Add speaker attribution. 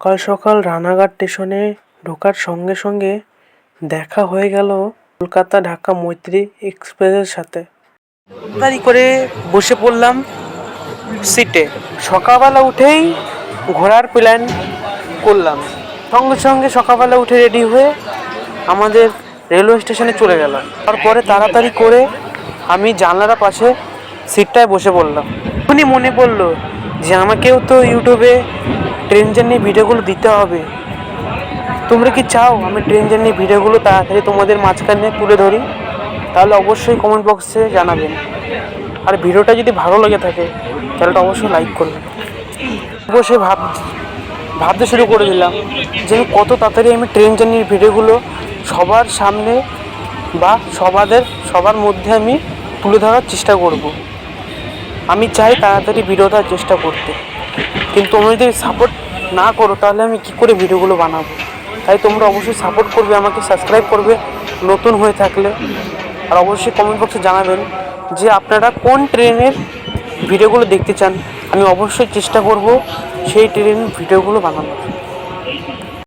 Speaker 1: সকাল সকাল রানাঘাট স্টেশনে ঢোকার সঙ্গে সঙ্গে দেখা হয়ে গেল কলকাতা ঢাকা মৈত্রী এক্সপ্রেসের সাথে। তাড়াতাড়ি করে বসে পড়লাম সিটে। সকালবেলা উঠেই ঘোরার প্ল্যান করলাম। সঙ্গে সঙ্গে সকালবেলা উঠে রেডি হয়ে আমাদের রেলওয়ে স্টেশনে চলে গেলাম। তারপরে তাড়াতাড়ি করে আমি জানলার পাশে সিটটায় বসে পড়লাম। উনি মনে পড়ল যে আমাকেও তো ইউটিউবে ট্রেন জার্নি ভিডিওগুলো দিতে হবে। তোমরা কি চাও আমি ট্রেন জার্নি ভিডিওগুলো তাড়াতাড়ি তোমাদের মাঝখানে তুলে ধরি? তাহলে অবশ্যই কমেন্ট বক্সে জানাবেন। আর ভিডিওটা যদি ভালো লেগে থাকে, তাহলে তো অবশ্যই লাইক করবেন। বসে ভাব ভাবতে শুরু করে দিলাম যে কত তাড়াতাড়ি আমি ট্রেন জার্নির ভিডিওগুলো সবার সামনে বা সবাদের সবার মধ্যে আমি তুলে ধরার চেষ্টা করব। আমি চাই তাড়াতাড়ি ভিডিও দেওয়ার চেষ্টা করতে। কিন্তু তোমরা যদি সাপোর্ট না করো, তাহলে আমি কী করে ভিডিওগুলো বানাবো? তাই তোমরা অবশ্যই সাপোর্ট করবে, আমাকে সাবস্ক্রাইব করবে, নতুন হয়ে থাকলে। আর অবশ্যই কমেন্ট বক্সে জানাবেন যে আপনারা কোন ট্রেনের ভিডিওগুলো দেখতে চান। আমি অবশ্যই চেষ্টা করব সেই ট্রেনের ভিডিওগুলো বানানোর।